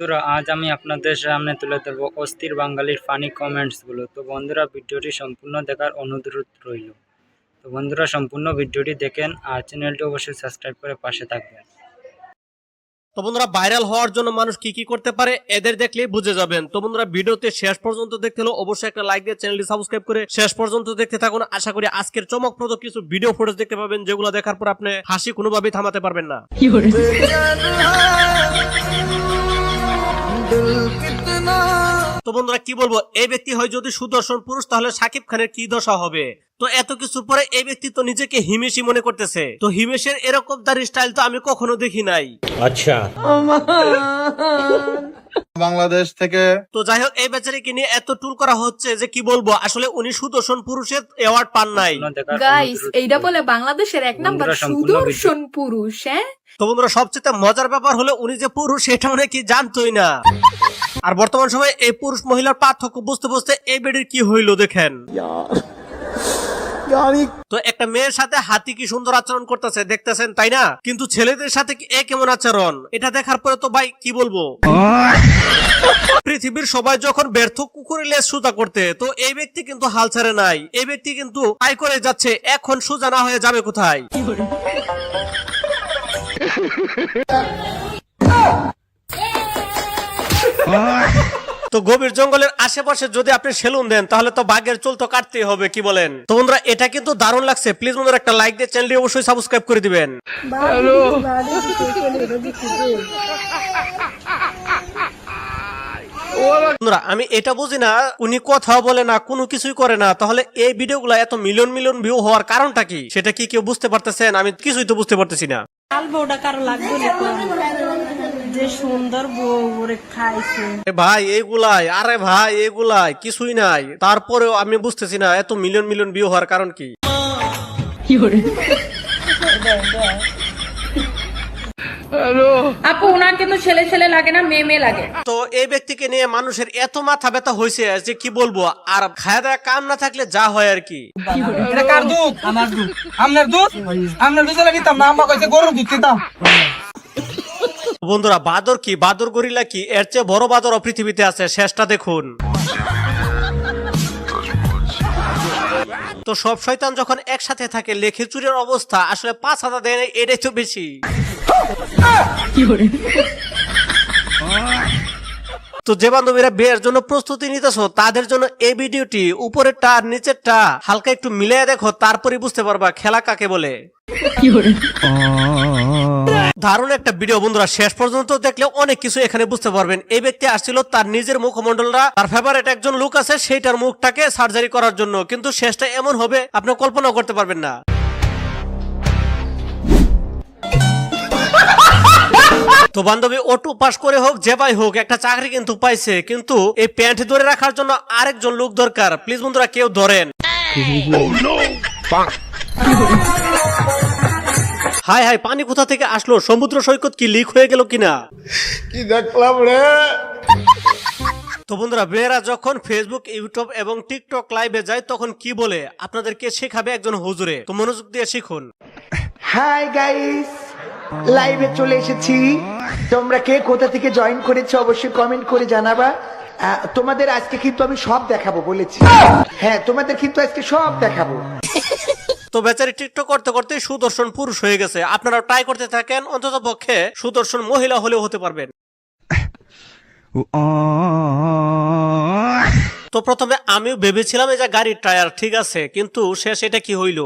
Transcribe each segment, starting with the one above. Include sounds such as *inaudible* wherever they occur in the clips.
বন্ধুরা আজ আমি আপনাদের সামনে তুলে ধরবো অস্থির বাঙালির ফানি কমেন্টসগুলো তো বন্ধুরা ভিডিওটি সম্পূর্ণ দেখার অনুরোধ রইল। তো বন্ধুরা সম্পূর্ণ ভিডিওটি দেখেন আর চ্যানেলটি অবশ্যই সাবস্ক্রাইব করে পাশে থাকবেন। তো বন্ধুরা ভাইরাল হওয়ার জন্য মানুষ কি কি করতে পারে এদের দেখলেই বুঝে যাবেন। তো বন্ধুরা ভিডিওতে শেষ পর্যন্ত দেখতে হলে অবশ্যই একটা লাইক দিয়ে চ্যানেলটি সাবস্ক্রাইব করে শেষ পর্যন্ত দেখতে থাকুন। আশা করি আজকের চমকপ্রদ কিছু ভিডিও ফুটেজ দেখতে পাবেন যেগুলো দেখার পর আপনি হাসি কোনোভাবেই থামাতে পারবেন না। তো বন্ধুরা কি বলব? এই ব্যক্তি হয় যদি সুদর্শন পুরুষ তাহলে সাকিব খানের কি দশা হবে? তো এত কিছুর পরে এই ব্যক্তি তো নিজেকে হিমেশি মনে করতেছে। তো হিমেশের এরকম দাঁড়ি স্টাইল তো আমি কখনো দেখি নাই। বাংলাদেশ থেকে তো যাই হোক এই বেচারিকে নিয়ে এত টুল করা হচ্ছে যে কি বলব? আসলে উনি সুদর্শন পুরুষের অ্যাওয়ার্ড পান নাই। গাইস এইটা বলে বাংলাদেশের এক নাম্বার সুদর্শন পুরুষ হ্যাঁ? তো বন্ধুরা সবচেয়ে মজার ব্যাপার হলো উনি যে পুরুষ সেটা মানে কি জানতোই না। আর বর্তমান সময়ে এই পুরুষ মহিলার পার্থক্য বুঝতে বুঝতে এই বেডির কি হইল দেখেন। তো একটা মেয়ের সাথে হাতি কি সুন্দর আচরণ করতেছে দেখতেছেন তাই না? কিন্তু ছেলেদের সাথে কি এ কেমন আচরণ? এটা দেখার পরে তো ভাই কি বলব? পৃথিবীর সবাই যখন ব্যর্থ কুকুরের লেজ সোজা করতে তো এই ব্যক্তি কিন্তু হাল ছাড়ে নাই। এই ব্যক্তি কিন্তু তাই করে যাচ্ছে এখন সোজা না হয়ে যাবে কোথায়? *laughs* তো গভীর জঙ্গলের আশেপাশে যদি আপনি সেলুন দেন তাহলে তো বাঘের চুল তো কাটতেই হবে কি বলেন? তো বন্ধুরা এটা কিন্তু দারুণ লাগছে। প্লিজ বন্ধুরা একটা লাইক দিয়ে চ্যানেলটি অবশ্যই সাবস্ক্রাইব করে দিবেন। বন্ধুরা আমি এটা বুঝি না উনি কথা বলে না কোনো কিছুই করে না তাহলে এই ভিডিওগুলো এত মিলিয়ন মিলিয়ন ভিউ হওয়ার কারণটা কি? সেটা কি কেউ বুঝতে পারতেছেন? আমি কিছুই তো বুঝতে পারতেছি না। যে সুন্দর বউ ওরে খাইছে। ভাই এগুলাই আরে ভাই এগুলাই কিছুই নাই। তারপরেও আমি বুঝতেছি না এত মিলিয়ন মিলিয়ন ভিউ হওয়ার কারণ কি? আপু ওনাকে তো ছেলে ছেলে লাগে না মেয়ে মেয়ে লাগে। তো এই ব্যক্তিকে নিয়ে মানুষের এত মাথা ব্যথা হয়েছে যে কি বলব? আর খায় দায় কাম না থাকলে যা হয় আর কি। কার দুধ? আমার দুধ। আপনার দুধ? আপনার দুধ লাগিতাম না আম্মা কইছে গরুর দুধ খেতাম বন্ধুরা, বাদর কি? বাদর গরিলা কি? এর চেয়ে বড় বাদরও পৃথিবীতে আছে, শেষটা দেখুন। তো সব শয়তান যখন একসাথে থাকে লেখে চুরির অবস্থা, আসলে পাঁচ হাজার দেয় এটাই তো বেশি। তো যে বান্ধবীরা বিয়ের জন্য প্রস্তুতি নিতেছো, তাদের জন্য এই ভিডিওটি উপরেরটা আর নিচেরটা হালকা একটু মিলিয়ে দেখো তারপরে বুঝতে পারবা খেলা কাকে বলে। দারুণ একটা ভিডিও বন্ধুরা, শেষ পর্যন্ত দেখলে অনেক কিছু এখানে বুঝতে পারবেন। এই ব্যক্তি আসছিল তার নিজের মুখমন্ডলরা তার ফেভারিট একজন লোক আছে, সেইটার মুখটাকে সার্জারি করার জন্য। কিন্তু শেষটা এমন হবে আপনি কল্পনা করতে পারবেন না। তো বান্ধবী ওটু পাস করে হোক যে ভাই হোক একটা চাকরি কিন্তু পাইছে কিন্তু এই প্যান্ট ধরে রাখার জন্য আরেকজন লোক দরকার। প্লিজ বন্ধুরা কেউ ধরেন। হাই হাই পানি কোথা থেকে আসলো? সমুদ্র সৈকত কি লিক হয়ে গেল কিনা? কি দেখলাম রে? তো বন্ধুরা মেয়েরা যখন ফেসবুক ইউটিউব এবং টিকটক লাইভে যায় তখন কি বলে? আপনাদেরকে শেখাবে একজন হুজুরে। তো মনোযোগ দিয়ে শিখুন। হাই গাইস লাইভে চলে এসেছি। তোমরা কে কোথা থেকে জয়েন করেছ অবশ্যই কমেন্ট করে জানাবা। তোমাদের আজকে কিন্তু আমি সব দেখাবো বলেছি। হ্যাঁ তোমাদের কিন্তু আজকে সব দেখাবো। তো বেচারি টিকটক করতে করতে সুদর্শন পুরুষ হয়ে গেছে। আপনারা ট্রাই করতে থাকেন অন্তত পক্ষে সুদর্শন মহিলা হলেও হতে পারবেন। *laughs* তো প্রথমে আমিও ভেবেছিলাম এই যে গাড়ির টায়ার ঠিক আছে কিন্তু শেষ এটা কি হইল?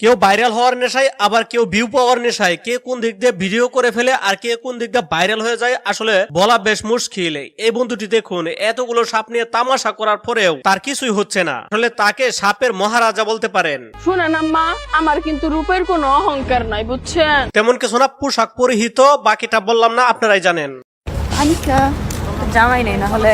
কেউ ভাইরাল হওয়ার নেশায় আবার কেউ ভিউ পাওয়ার নেশায় কে কোন দিক দিয়ে ভিডিও করে ফেলে আর কে কোন দিক দিয়ে ভাইরাল হয়ে যায় আসলে বলা বেশ মুশকিল। এই বন্ধুটি দেখুন এতগুলো সাপ নিয়ে তামাশা করার পরেও তার কিছুই হচ্ছে না। আসলে তাকে সাপের মহারাজা বলতে পারেন। শুনেন আম্মা আমার কিন্তু রূপের কোনো অহংকার নাই বুঝছেন? তেমন কিছু না পোশাক পরিহিত বাকিটা বললাম না আপনারাই জানেন। জামাই নেই না হলে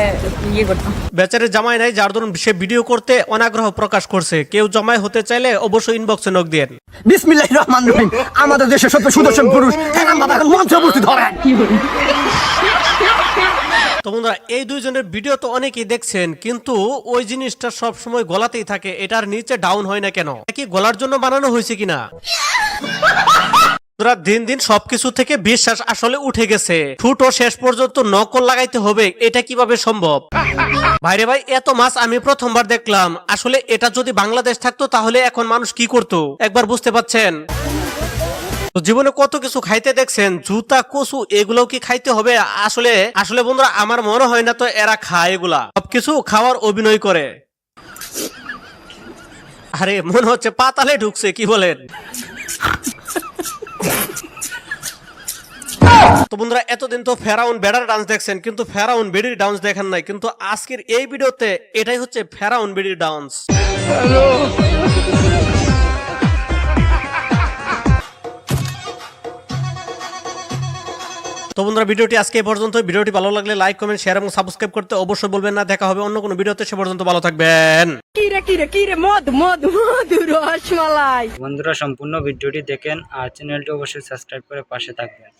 ইয়ে করতাম। বেচারের জামাই নাই যার ধরুন সে ভিডিও করতে অনাগ্রহ প্রকাশ করছে। কেউ জামাই হতে চাইলে অবশ্যই ইনবক্সে নক দেন। বিসমিল্লাহির রহমানির রহিম। আমাদের দেশের সত্য সুদর্শন পুরুষ এখন বাবা মঞ্চে উপস্থিত হবেন। তো বন্ধুরা এই দুইজনের ভিডিও তো অনেকেই দেখছেন কিন্তু ওই জিনিসটা সব সময় গলাতেই থাকে। এটার নিচে ডাউন হয় না কেন? কি গলার জন্য বানানো হয়েছে কিনা? তোরা দিন দিন সবকিছু থেকে বিশ্বাস আসলে উঠে গেছে। ফুটো শেষ পর্যন্ত নকল লাগাইতে হবে, এটা কীভাবে সম্ভব? ভাইরে ভাই, এত মাছ আমি প্রথমবার দেখলাম। আসলে এটা যদি বাংলাদেশ থাকতো, তাহলে এখন মানুষ কি করতো? একবার বুঝতে পাচ্ছেন? জীবনে কত কিছু খাইতে দেখছেন? জুতা, কচু, এগুলোও কি খাইতে হবে? আসলে আসলে বন্ধুরা, আমার মনে হয় না তো এরা খায় এগুলা। সবকিছু খাওয়ার অভিনয় করে। আরে, মনে হচ্ছে পাতালে ঢুকছে, কি বলেন? তো বন্ধুরা এতদিন তো ফেরাউন বেড়ার ডান্স দেখছেন কিন্তু ফেরাউন বেডির ডান্স দেখেন নাই। কিন্তু আজকের এই ভিডিওতে এটাই হচ্ছে ফেরাউন বেডির ডান্স। তো বন্ধুরা ভিডিওটি আজকে এই পর্যন্ত ভিডিওটি ভালো লাগলে লাইক কমেন্ট শেয়ার এবং সাবস্ক্রাইব করতে অবশ্যই বলবেন না। দেখা হবে অন্য কোনো ভিডিওতে সে পর্যন্ত ভালো থাকবেন। কিরে কিরে কিরে মধু মধু মধু রসমালাই। বন্ধুরা সম্পূর্ণ ভিডিওটি দেখেন আর চ্যানেলটি অবশ্যই সাবস্ক্রাইব করে পাশে থাকবেন।